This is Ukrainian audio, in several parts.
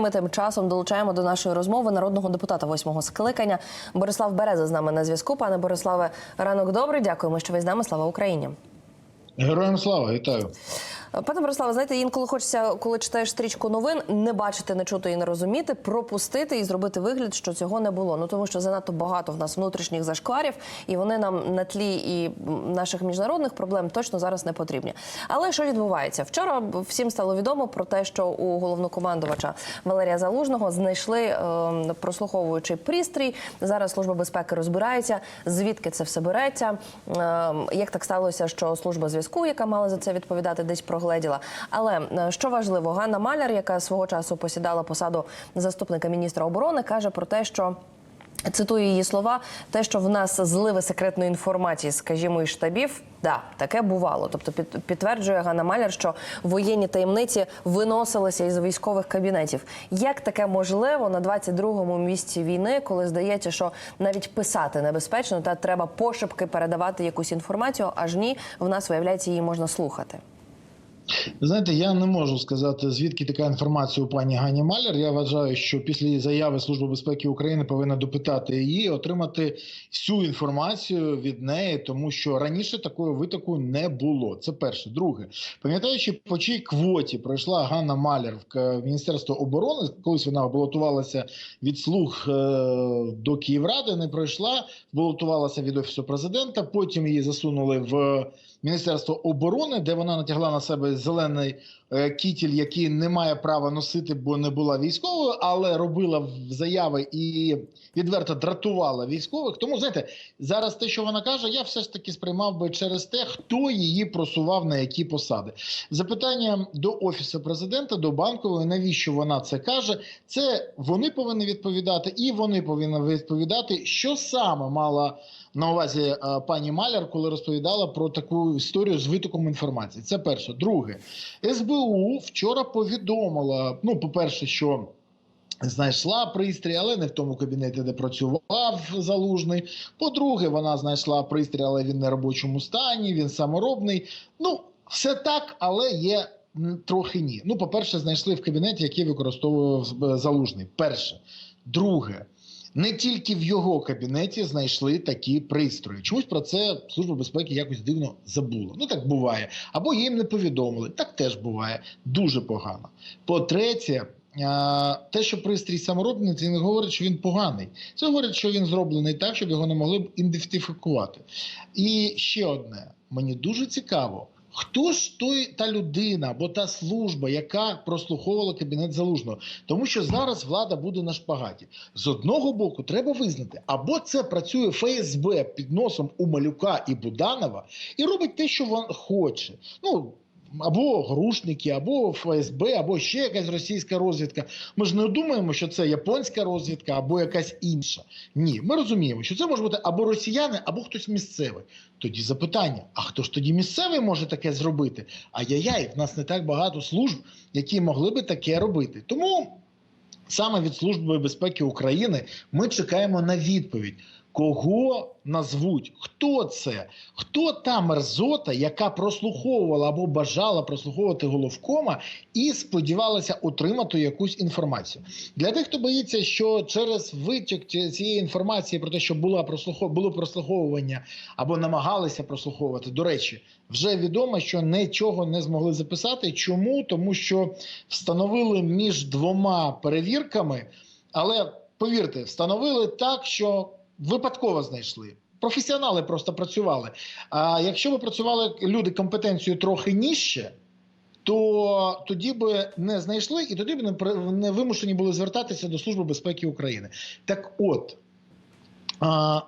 Ми тим часом долучаємо до нашої розмови народного депутата восьмого скликання Борислав Береза з нами на зв'язку. Пане Бориславе, ранок добрий. Дякуємо, що ви з нами. Слава Україні. Героям слава, вітаю. Пане Бориславе, знаєте, інколи хочеться, коли читаєш стрічку новин, не бачити, не чути і не розуміти, пропустити і зробити вигляд, що цього не було. Ну тому що занадто багато в нас внутрішніх зашкварів, і вони нам на тлі і наших міжнародних проблем точно зараз не потрібні. Але що відбувається? Вчора всім стало відомо про те, що у головнокомандувача Валерія Залужного знайшли е, прослуховуючий пристрій. Зараз служба безпеки розбирається, звідки це все береться. Е, як так сталося, що служба зв'язку, яка мала за це відповідати, десь прогледіла. Але е, що важливо, Ганна Маляр, яка свого часу посідала посаду заступника міністра оборони, каже про те, що. Цитую її слова: те, що в нас зливи секретної інформації, скажімо, із штабів, да, таке бувало. Тобто, під, підтверджує Ганна Маляр, що воєнні таємниці виносилися із військових кабінетів. Як таке можливо на 22-му місці війни, коли здається, що навіть писати небезпечно, та треба пошепки передавати якусь інформацію, аж ні, в нас виявляється, її можна слухати. Знаєте, я не можу сказати, звідки така інформація у пані Гані Маляр. Я вважаю, що після заяви Служба безпеки України повинна допитати її, отримати всю інформацію від неї, тому що раніше такої витоку не було. Це перше. Друге, пам'ятаючи, по чій квоті пройшла Ганна Маляр в Міністерство оборони, колись вона балотувалася від слуг е, до Київради, не пройшла, балотувалася від офісу президента. Потім її засунули в Міністерство оборони, де вона натягла на себе зелений е, кітіль, який не має права носити, бо не була військовою, але робила заяви і відверто дратувала військових. Тому знаєте, зараз те, що вона каже, я все ж таки сприймав би через те, хто її просував на які посади. Запитання до офісу президента, до банкової, навіщо вона це каже? Це вони повинні відповідати, і вони повинні відповідати, що саме мала на увазі е, пані Маляр, коли розповідала про таку історію з витоком інформації. Це перше. Друге, СБУ вчора повідомила: ну, по-перше, що. Знайшла пристрій, але не в тому кабінеті, де працював залужний. По-друге, вона знайшла пристрій, але він не робочому стані, він саморобний. Ну, все так, але є трохи ні. Ну, по-перше, знайшли в кабінеті, який використовував залужний. Перше. Друге. Не тільки в його кабінеті знайшли такі пристрої. Чомусь про це служба безпеки якось дивно забула. Ну так буває. Або їм не повідомили. Так теж буває. Дуже погано. По-третє, те, що пристрій саморобний, це не говорить, що він поганий. Це говорить, що він зроблений так, щоб його не могли б ідентифікувати. І ще одне: мені дуже цікаво. Хто ж той та людина або та служба, яка прослуховувала кабінет залужного? Тому що зараз влада буде на шпагаті. З одного боку, треба визнати, або це працює ФСБ під носом у Малюка і Буданова і робить те, що він хоче. Ну або грушники, або ФСБ, або ще якась російська розвідка. Ми ж не думаємо, що це японська розвідка або якась інша. Ні, ми розуміємо, що це може бути або росіяни, або хтось місцевий. Тоді запитання: а хто ж тоді місцевий може таке зробити? Ай-яй-яй, в нас не так багато служб, які могли би таке робити. Тому саме від Служби безпеки України ми чекаємо на відповідь. Кого назвуть? Хто це? Хто та мерзота, яка прослуховувала або бажала прослуховувати головкома і сподівалася отримати якусь інформацію? Для тих, хто боїться, що через витік цієї інформації про те, що була прослухов... було прослуховування або намагалися прослуховувати, до речі, вже відомо, що нічого не змогли записати. Чому? Тому що встановили між двома перевірками, але повірте, встановили так, що випадково знайшли. Професіонали просто працювали. А якщо ви працювали люди компетенцією трохи нижче, то тоді би не знайшли і тоді б не, вимушені були звертатися до Служби безпеки України. Так от. А,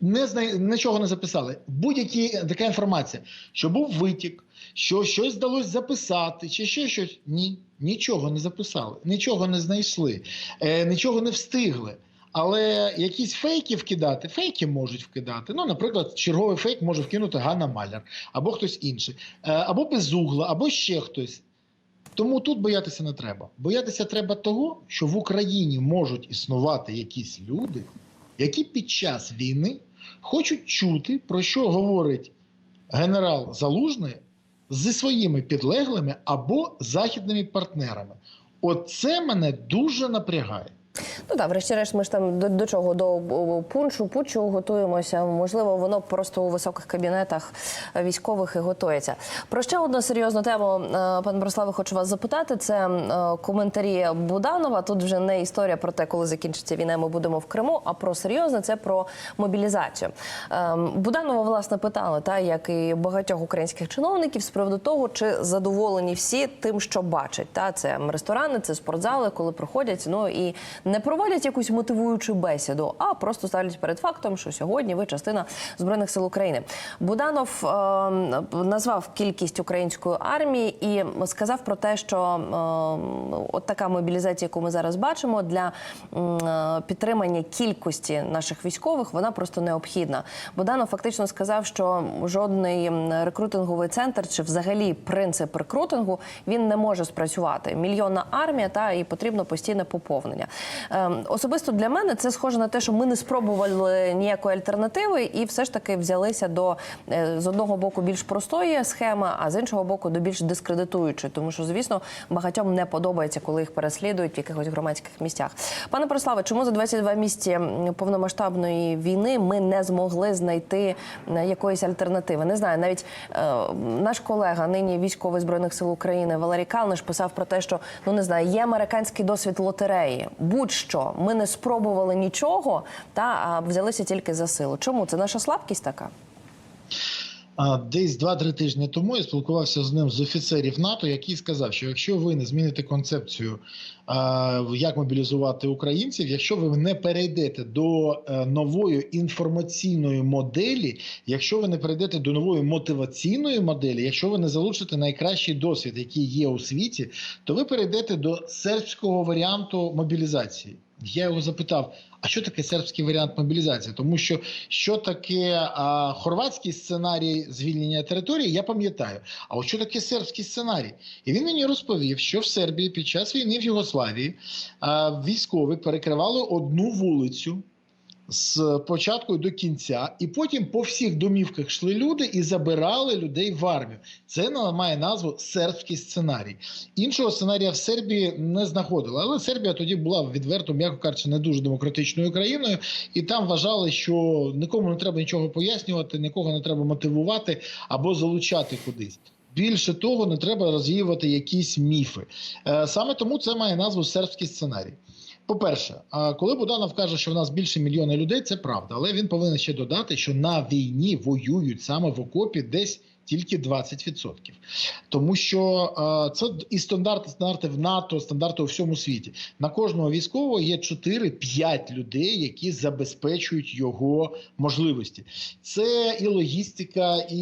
не зна... нічого не записали. Будь-які така інформація, що був витік, що щось вдалося записати, чи ще щось. Ні, нічого не записали, нічого не знайшли, е, нічого не встигли. Але якісь фейки вкидати, фейки можуть вкидати. Ну, наприклад, черговий фейк може вкинути Ганна Маляр, або хтось інший, або безугла, або ще хтось. Тому тут боятися не треба. Боятися треба того, що в Україні можуть існувати якісь люди, які під час війни хочуть чути, про що говорить генерал Залужний зі своїми підлеглими або західними партнерами. От це мене дуже напрягає. Ну так, врешті-решт, ми ж там до, до чого до пуншу, путчу готуємося. Можливо, воно просто у високих кабінетах військових і готується. Про ще одну серйозну тему, е, пане Бориславе, хочу вас запитати. Це е, коментарі Буданова. Тут вже не історія про те, коли закінчиться війна, ми будемо в Криму, а про серйозне це про мобілізацію. Е, Буданова власне питали, та як і багатьох українських чиновників, з приводу того, чи задоволені всі тим, що бачать. Та це ресторани, це спортзали, коли проходять. Ну і не проводять якусь мотивуючу бесіду, а просто ставлять перед фактом, що сьогодні ви частина збройних сил України. Буданов е, назвав кількість української армії і сказав про те, що е, от така мобілізація, яку ми зараз бачимо, для е, підтримання кількості наших військових, вона просто необхідна. Буданов фактично сказав, що жодний рекрутинговий центр чи взагалі принцип рекрутингу він не може спрацювати. Мільйонна армія та і потрібно постійне поповнення. Ем, Особисто для мене це схоже на те, що ми не спробували ніякої альтернативи, і все ж таки взялися до е, з одного боку більш простої схеми, а з іншого боку до більш дискредитуючої, тому що звісно багатьом не подобається, коли їх переслідують в якихось громадських місцях. Пане Прославе, чому за 22 місяці повномасштабної війни ми не змогли знайти е, якоїсь альтернативи? Не знаю, навіть е, наш колега, нині військовий збройних сил України Валерій Калниш писав про те, що ну не знаю, є американський досвід лотереї. Будь-що ми не спробували нічого, та а взялися тільки за силу. Чому це наша слабкість така? Десь 2-3 тижні тому я спілкувався з ним з офіцерів НАТО, який сказав, що якщо ви не зміните концепцію, як мобілізувати українців, якщо ви не перейдете до е, нової інформаційної моделі, якщо ви не перейдете до нової мотиваційної моделі, якщо ви не залучите найкращий досвід, який є у світі, то ви перейдете до сербського варіанту мобілізації. Я його запитав: а що таке сербський варіант мобілізації? Тому що що таке а, хорватський сценарій звільнення території, я пам'ятаю. А от що таке сербський сценарій? І він мені розповів, що в Сербії під час війни в Югославії а, військові перекривали одну вулицю. З початку до кінця, і потім по всіх домівках йшли люди і забирали людей в армію. Це має назву сербський сценарій. Іншого сценарія в Сербії не знаходили. Але Сербія тоді була відверто, м'яко кажучи, не дуже демократичною країною, і там вважали, що нікому не треба нічого пояснювати, нікого не треба мотивувати або залучати кудись. Більше того, не треба розвіювати якісь міфи. Е, Саме тому це має назву сербський сценарій. По-перше, коли Буданов каже, що в нас більше мільйона людей, це правда. Але він повинен ще додати, що на війні воюють саме в окопі десь тільки 20%. Тому що е, це і стандарти, стандарти в НАТО, стандарти у всьому світі. На кожного військового є 4-5 людей, які забезпечують його можливості. Це і логістика, і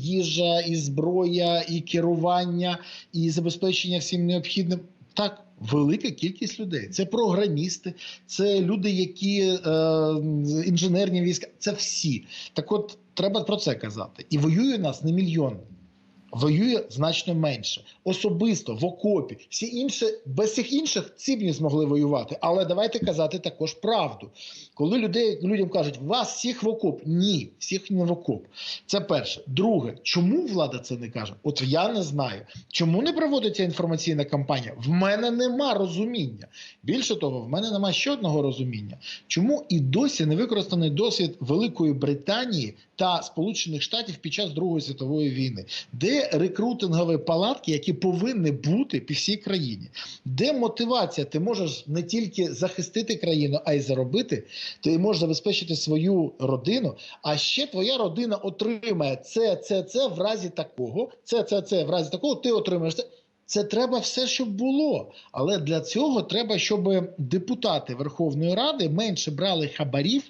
їжа, і зброя, і керування, і забезпечення всім необхідним. Так, велика кількість людей. Це програмісти, це люди, які е, інженерні війська. Це всі. Так, от треба про це казати. І воює нас не мільйон. Воює значно менше, особисто в окопі. Всі інші без всіх інших ці б не змогли воювати. Але давайте казати також правду. Коли людей людям кажуть, вас всіх в окоп, ні, всіх не в окоп. Це перше. Друге, чому влада це не каже? От я не знаю. Чому не проводиться інформаційна кампанія? В мене нема розуміння. Більше того, в мене нема ще одного розуміння. Чому і досі не використаний досвід Великої Британії та Сполучених Штатів під час Другої світової війни, де рекрутингові палатки, які повинні бути по всій країні, де мотивація, ти можеш не тільки захистити країну, а й заробити. Ти можеш забезпечити свою родину, а ще твоя родина отримає це, це, це в разі такого, це, це, це в разі такого. Ти отримаєш це. Це треба все, щоб було. Але для цього треба, щоб депутати Верховної Ради менше брали хабарів,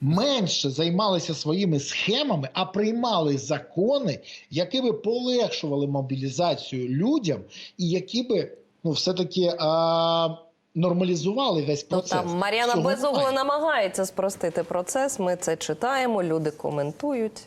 менше займалися своїми схемами, а приймали закони, які би полегшували мобілізацію людям, і які би ну все-таки а, нормалізували весь Ну процес. там Мар'яна Безугла намагається спростити процес. Ми це читаємо, люди коментують.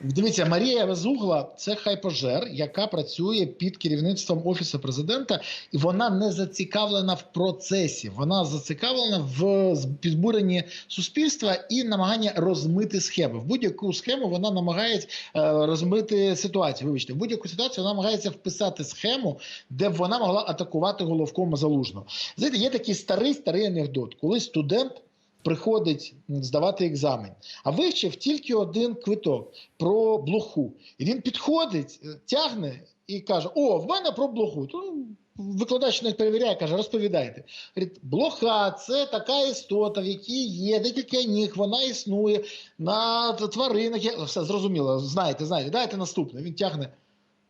Дивіться, Марія Безугла це хайпожер, яка працює під керівництвом офісу президента, і вона не зацікавлена в процесі. Вона зацікавлена в підбуренні суспільства і намагання розмити схеми. В будь-яку схему вона намагається е, розмити ситуацію. Вибачте, в будь-яку ситуацію вона намагається вписати схему, де б вона могла атакувати головкома залужного. Знаєте, є такий старий старий анекдот, коли студент приходить здавати екзамен, а вивчив тільки один квиток про блоху. І він підходить, е, тягне і каже: О, в мене про блоху. То викладач не перевіряє, каже, розповідайте. Говорить, блоха це така істота, в якій є декілька ніг, вона існує на тваринах. є- Все зрозуміло, знаєте, знаєте, дайте наступне. Він тягне.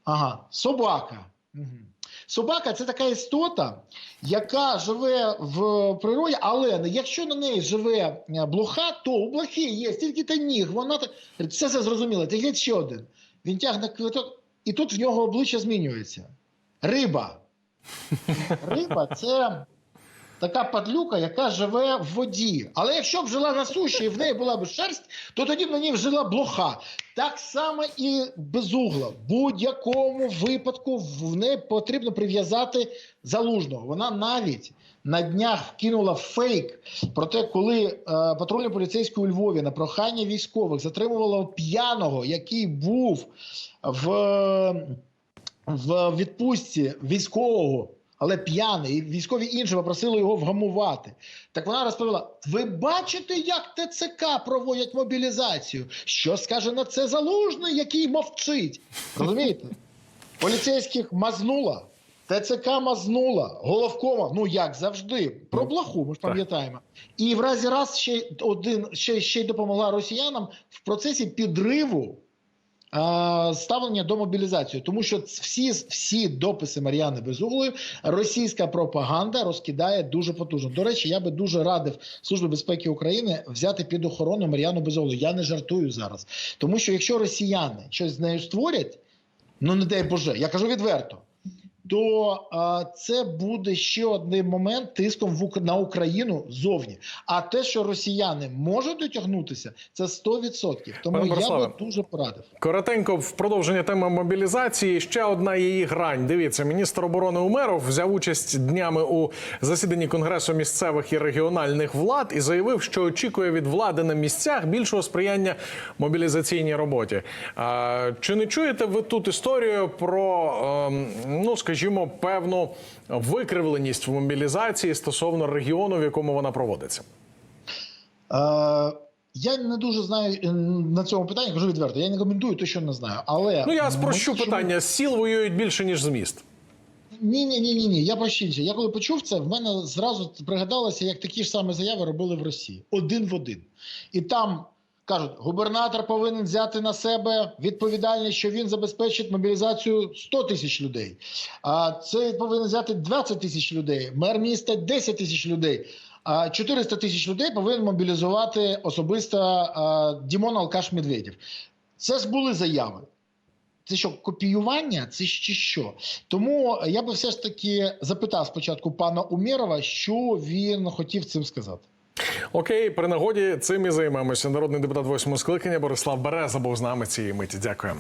Ага, собака. Угу. Собака це така істота, яка живе в природі, але якщо на неї живе е, блоха, то у блохи є стільки та ніг. Вона так все це зрозуміло. Та є ще один. Він тягне квиток, і тут в нього обличчя змінюється. Риба. Риба це така падлюка, яка живе в воді. Але якщо б жила на суші і в неї була б шерсть, то тоді б на ній жила блоха. Так само і безугла. В будь-якому випадку в неї потрібно прив'язати залужного. Вона навіть на днях вкинула фейк про те, коли е, патрульно поліцейське у Львові на прохання військових затримувало п'яного, який був в, в відпустці військового. Але п'яний, і військові інші попросили його вгамувати. Так вона розповіла: ви бачите, як ТЦК проводять мобілізацію? Що скаже на це залужний, який мовчить? Розумієте? Поліцейських мазнула, ТЦК мазнула, головкома, ну як завжди, про блаху, ми ж пам'ятаємо. І в разі раз ще один ще, ще й допомогла росіянам в процесі підриву ставлення до мобілізації, тому що всі, всі дописи Мар'яни Безуглої російська пропаганда розкидає дуже потужно. До речі, я би дуже радив Службі безпеки України взяти під охорону Мар'яну Безуглу. Я не жартую зараз, тому що якщо росіяни щось з нею створять, ну не дай Боже, я кажу відверто. То а, це буде ще один момент тиском в Ук- на Україну зовні. А те, що росіяни можуть дотягнутися, це 100%. Тому Пане я Бориславе, би дуже порадив. Коротенько в продовження теми мобілізації. Ще одна її грань. Дивіться, міністр оборони Умеров взяв участь днями у засіданні конгресу місцевих і регіональних влад і заявив, що очікує від влади на місцях більшого сприяння мобілізаційній роботі. А, чи не чуєте ви тут історію про ем, ну скажімо, певну викривленість в мобілізації стосовно регіону, в якому вона проводиться? Е, я не дуже знаю е, на цьому питанні, кажу відверто. Я не коментую те, що не знаю. Але Ну я спрощу ми питання: з сіл воюють більше ніж з міст. Ні, ні, ні, ні, ні. Я про. Я коли почув це, в мене зразу пригадалося, як такі ж самі заяви робили в Росії один в один. І там кажуть, губернатор повинен взяти на себе відповідальність, що він забезпечить мобілізацію 100 тисяч людей. А це повинен взяти 20 тисяч людей. Мер міста 10 тисяч людей. А 400 тисяч людей повинен мобілізувати особисто Дімон Алкаш Медведєв. Це ж були заяви. Це що, копіювання? Це ще що? Тому я би все ж таки запитав спочатку пана Умєрова, що він хотів цим сказати. Окей, при нагоді цим і займемося. Народний депутат восьмого скликання Борислав Береза був з нами цієї миті. Дякую.